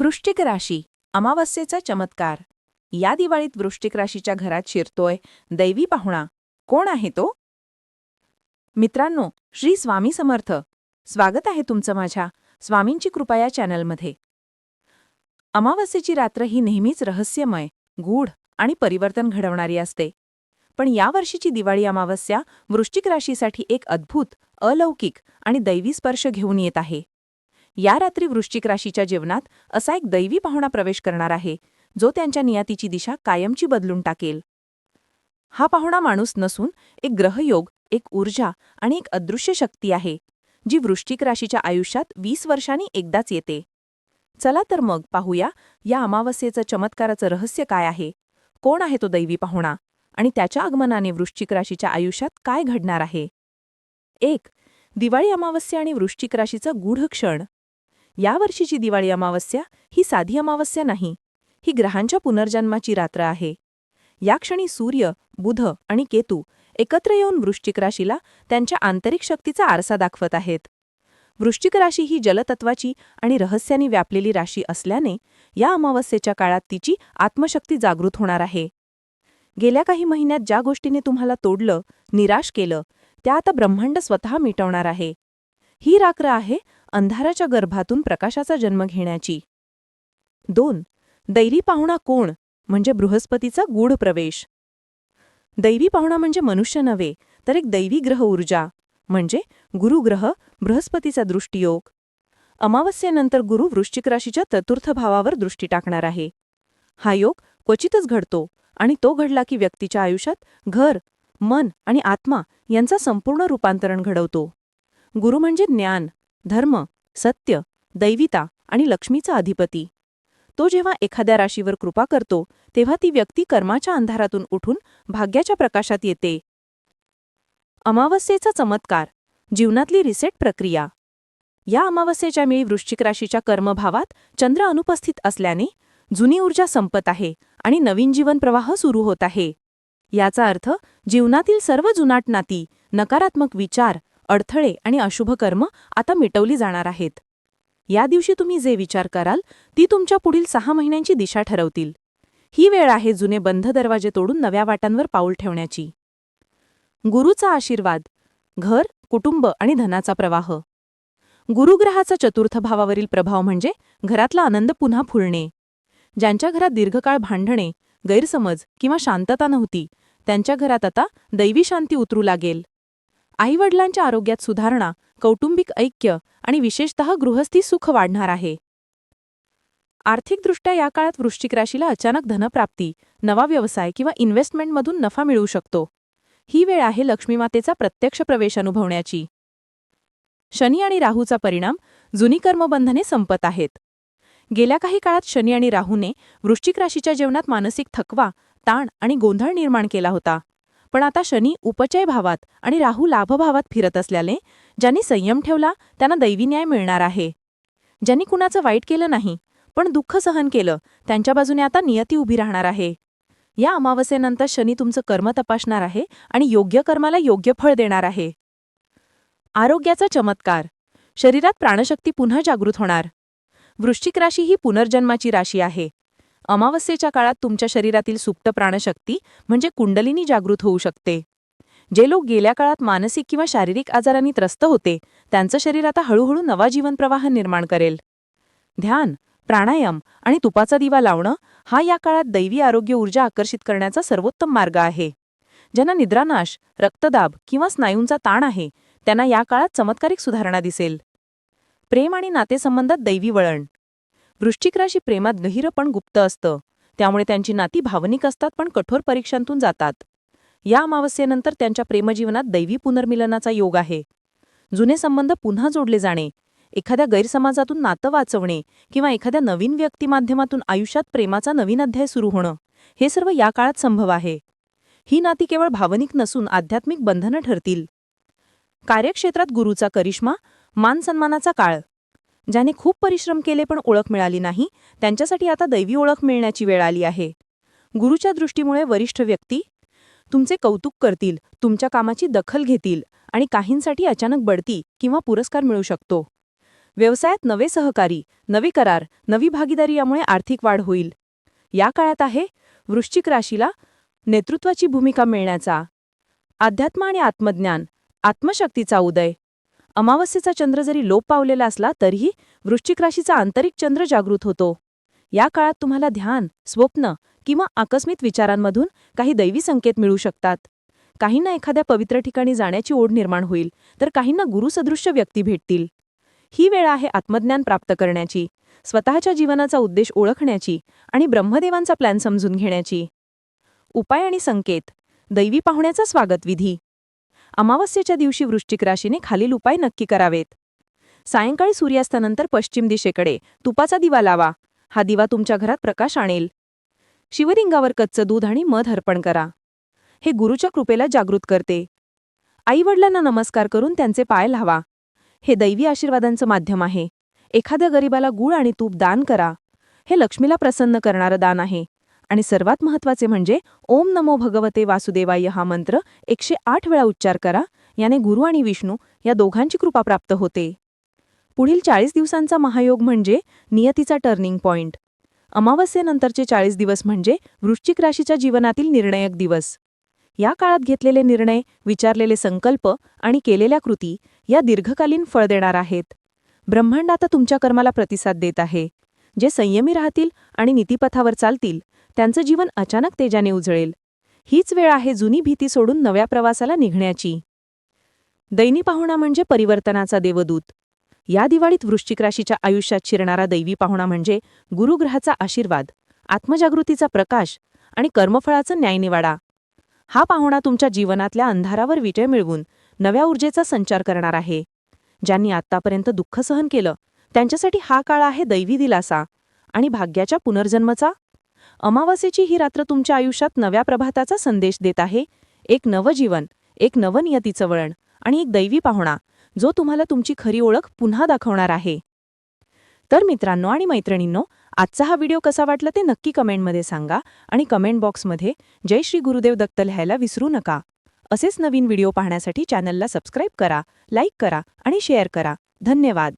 वृश्चिक राशी अमावस्येचा चमत्कार. या दिवाळीत वृश्चिक राशीच्या घरात शिरतोय दैवी पाहुणा. कोण आहे तो? मित्रांनो श्री स्वामी समर्थ. स्वागत आहे तुमचं माझ्या स्वामींची कृपा या चॅनलमध्ये. अमावस्येची रात्र ही नेहमीच रहस्यमय गूढ आणि परिवर्तन घडवणारी असते. पण यावर्षीची दिवाळी अमावस्या वृश्चिक राशीसाठी एक अद्भुत अलौकिक आणि दैवी स्पर्श घेऊन येत आहे. या रात्री वृश्चिक राशीच्या जीवनात असा एक दैवी पाहुणा प्रवेश करणार आहे जो त्यांच्या नियतीची दिशा कायमची बदलून टाकेल. हा पाहुणा माणूस नसून एक ग्रहयोग एक ऊर्जा आणि एक अदृश्य शक्ती आहे जी वृश्चिक राशीच्या आयुष्यात वीस वर्षांनी एकदाच येते. चला तर मग पाहूया या अमावस्येचं चमत्काराचं रहस्य काय आहे? कोण आहे तो दैवी पाहुणा? आणि त्याच्या आगमनाने वृश्चिक राशीच्या आयुष्यात काय घडणार आहे? एक दिवाळी अमावस्या आणि वृश्चिक राशीचा गूढ क्षण यावर्षीची दिवाळी अमावस्या ही साधी अमावस्या नाही. ही ग्रहांच्या पुनर्जन्माची रात्र आहे. या क्षणी सूर्य बुध आणि केतू एकत्र येऊन वृश्चिक राशीला त्यांच्या आंतरिक शक्तीचा आरसा दाखवत आहेत. वृश्चिक राशी ही जलतत्वाची आणि रहस्याने व्यापलेली राशी असल्याने या अमावस्येच्या काळात तिची आत्मशक्ती जागृत होणार आहे. गेल्या काही महिन्यात ज्या गोष्टीने तुम्हाला तोडलं निराश केलं त्या आता ब्रह्मांड स्वतः मिटवणार आहे. ही रात्र आहे अंधाराच्या गर्भातून प्रकाशाचा जन्म घेण्याची. दोन दैवी पाहुणा कोण? म्हणजे बृहस्पतीचा गूढ प्रवेश. दैवी पाहुणा म्हणजे मनुष्य नव्हे तर एक दैवी ग्रह ऊर्जा. म्हणजे गुरुग्रह बृहस्पतीचा दृष्टियोग. अमावस्येनंतर गुरु वृश्चिक राशीच्या चतुर्थ भावावर दृष्टी टाकणार आहे. हा योग क्वचितच घडतो आणि तो घडला की व्यक्तीच्या आयुष्यात घर मन आणि आत्मा यांचा संपूर्ण रूपांतरण घडवतो. गुरु म्हणजे ज्ञान. धर्म सत्य दैविता आणि लक्ष्मीचा अधिपती. तो जेव्हा एखाद्या राशीवर कृपा करतो तेव्हा ती व्यक्ती कर्माच्या अंधारातून उठून भाग्याच्या प्रकाशात येते. अमावस्येचा चमत्कार जीवनातली रिसेट प्रक्रिया. या अमावस्येच्या वेळी वृश्चिक राशीच्या कर्मभावात चंद्र अनुपस्थित असल्याने जुनी ऊर्जा संपत आहे आणि नवीन जीवन प्रवाह सुरू होत आहे. याचा अर्थ जीवनातील सर्व जुनाट नाती नकारात्मक विचार अडथळे आणि अशुभ कर्म आता मिटवली जाणार आहेत. या दिवशी तुम्ही जे विचार कराल ती तुमच्या पुढील सहा महिन्यांची दिशा ठरवतील. ही वेळ आहे जुने बंध दरवाजे तोडून नव्या वाटांवर पाऊल ठेवण्याची. गुरुचा आशीर्वाद घर कुटुंब आणि धनाचा प्रवाह. गुरुग्रहाचा चतुर्थ भावावरील प्रभाव म्हणजे घरातला आनंद पुन्हा फुलणे. ज्यांच्या घरात दीर्घकाळ भांडणे गैरसमज किंवा शांतता नव्हती त्यांच्या घरात आता दैवी शांती उतरू लागेल. आईवडिलांच्या आरोग्यात सुधारणा कौटुंबिक ऐक्य आणि विशेषतः गृहस्थी सुख वाढणार आहे. आर्थिकदृष्ट्या या काळात वृश्चिक राशीला अचानक धनप्राप्ती नवा व्यवसाय किंवा इन्व्हेस्टमेंटमधून नफा मिळू शकतो. ही वेळ आहे लक्ष्मीमातेचा प्रत्यक्ष प्रवेश अनुभवण्याची. शनी आणि राहूचा परिणाम जुनी कर्मबंधने संपत आहेत. गेल्या काही काळात शनी आणि राहूने वृश्चिक राशीच्या जेवणात मानसिक थकवा ताण आणि गोंधळ निर्माण केला होता. पण आता शनी उपचय भावात आणि राहू लाभभावात फिरत असल्याने ज्यांनी संयम ठेवला त्यांना दैवी न्याय मिळणार आहे. ज्यांनी कुणाचं वाईट केलं नाही पण दुःख सहन केलं त्यांच्या बाजूने आता नियती उभी राहणार आहे. या अमावस्येनंतर शनी तुमचं कर्म तपासणार आहे आणि योग्य कर्माला योग्य फळ देणार आहे. आरोग्याचा चमत्कार. शरीरात प्राणशक्ती पुन्हा जागृत होणार. वृश्चिक राशी ही पुनर्जन्माची राशी आहे. अमावस्येच्या काळात तुमच्या शरीरातील सुप्त प्राणशक्ती म्हणजे कुंडलिनी जागृत होऊ शकते. जे लोक गेल्या काळात मानसिक किंवा शारीरिक आजारांनी त्रस्त होते त्यांचं शरीर आता हळूहळू नवा जीवनप्रवाह निर्माण करेल. ध्यान प्राणायाम आणि तुपाचा दिवा लावणं हा या काळात दैवी आरोग्य ऊर्जा आकर्षित करण्याचा सर्वोत्तम मार्ग आहे. ज्यांना निद्रानाश रक्तदाब किंवा स्नायूंचा ताण आहे त्यांना या काळात चमत्कारिक सुधारणा दिसेल. प्रेम आणि नातेसंबंधात दैवी वळण. वृश्चिक राशी प्रेमात गहिरं पण गुप्त असतं. त्यामुळे त्यांची नाती भावनिक असतात पण कठोर परीक्षांतून जातात. या अमावस्येनंतर त्यांच्या प्रेमजीवनात दैवी पुनर्मिलनाचा योग आहे. जुने संबंध पुन्हा जोडले जाणे एखाद्या गैरसमाजातून नातं वाचवणे किंवा एखाद्या नवीन व्यक्तिमाध्यमातून आयुष्यात प्रेमाचा नवीन अध्याय सुरू होणं हे सर्व या काळात संभव आहे. ही नाती केवळ भावनिक नसून आध्यात्मिक बंधनं ठरतील. कार्यक्षेत्रात गुरुचा करिश्मा मानसन्मानाचा काळ ज्याने खूप परिश्रम केले पण ओळख मिळाली नाही त्यांच्यासाठी आता दैवी ओळख मिळण्याची वेळ आली आहे. गुरुच्या दृष्टीमुळे वरिष्ठ व्यक्ती तुमचे कौतुक करतील तुमच्या कामाची दखल घेतील आणि काहींसाठी अचानक बढती किंवा पुरस्कार मिळू शकतो. व्यवसायात नवे सहकारी नवे करार नवी भागीदारी यामुळे आर्थिक वाढ होईल. या काळात आहे वृश्चिक राशीला नेतृत्वाची भूमिका मिळण्याचा. अध्यात्म आणि आत्मज्ञान आत्मशक्तीचा उदय. अमावस्येचा चंद्र जरी लोप पावलेला असला तरीही वृश्चिक राशीचा आंतरिक चंद्र जागृत होतो. या काळात तुम्हाला ध्यान स्वप्न किंवा आकस्मित विचारांमधून काही दैवी संकेत मिळू शकतात. काहींना एखाद्या पवित्र ठिकाणी जाण्याची ओढ निर्माण होईल तर काहींना गुरुसदृश्य व्यक्ती भेटतील. ही वेळ आहे आत्मज्ञान प्राप्त करण्याची स्वतःच्या जीवनाचा उद्देश ओळखण्याची आणि ब्रह्मदेवांचा प्लॅन समजून घेण्याची. उपाय आणि संकेत दैवी पाहुण्याचा स्वागतविधी अमावस्येच्या दिवशी वृश्चिक राशीने खालील उपाय नक्की करावेत. सायंकाळी सूर्यास्तानंतर पश्चिम दिशेकडे तुपाचा दिवा लावा. हा दिवा तुमच्या घरात प्रकाश आणेल. शिवलिंगावर कच्चं दूध आणि मध अर्पण करा. हे गुरुच्या कृपेला जागृत करते. आईवडिलांना नमस्कार करून त्यांचे पाय लावा. हे दैवी आशीर्वादांचं माध्यम आहे. एखाद्या गरिबाला गुळ आणि तूप दान करा. हे लक्ष्मीला प्रसन्न करणारं दान आहे. आणि सर्वात महत्त्वाचे म्हणजे ओम नमो भगवते वासुदेवाय हा मंत्र एकशे आठ वेळा उच्चार करा याने गुरु आणि विष्णू या दोघांची कृपा प्राप्त होते. पुढील चाळीस दिवसांचा महायोग म्हणजे नियतीचा टर्निंग पॉइंट अमावस्येनंतरचे चाळीस दिवस म्हणजे वृश्चिक राशीच्या जीवनातील निर्णायक दिवस. या काळात घेतलेले निर्णय विचारलेले संकल्प आणि केलेल्या कृती या दीर्घकालीन फळ देणार आहेत. ब्रह्मांड आता तुमच्या कर्माला प्रतिसाद देत आहे. जे संयमी राहतील आणि नीतिपथावर चालतील त्यांचं जीवन अचानक तेजाने उजळेल. हीच वेळ आहे जुनी भीती सोडून नव्या प्रवासाला निघण्याची. दैनी पाहुणा म्हणजे परिवर्तनाचा देवदूत. या दिवाळीत वृश्चिक राशीच्या आयुष्यात शिरणारा दैवी पाहुणा म्हणजे गुरुग्रहाचा आशीर्वाद आत्मजागृतीचा प्रकाश आणि कर्मफळाचं न्यायनिवाडा. हा पाहुणा तुमच्या जीवनातल्या अंधारावर विजय मिळवून नव्या ऊर्जेचा संचार करणार आहे. ज्यांनी आत्तापर्यंत दुःख सहन केलं त्यांच्यासाठी हा काळ आहे दैवी दिलासा. आणि भाग्याच्या पुनर्जन्मचा? अमावास्येची ही रात्र तुमच्या आयुष्यात नव्या प्रभाताचा संदेश देत आहे. एक नवजीवन एक नवनियतीचं वळण आणि एक दैवी पाहुणा जो तुम्हाला तुमची खरी ओळख पुन्हा दाखवणार आहे. तर मित्रांनो आणि मैत्रिणींनो आजचा हा व्हिडिओ कसा वाटला ते नक्की कमेंटमध्ये सांगा आणि कमेंट बॉक्समध्ये जय श्री गुरुदेव दत्त लिहायला विसरू नका. असेच नवीन व्हिडिओ पाहण्यासाठी चॅनलला सबस्क्राईब करा लाईक करा आणि शेअर करा. धन्यवाद.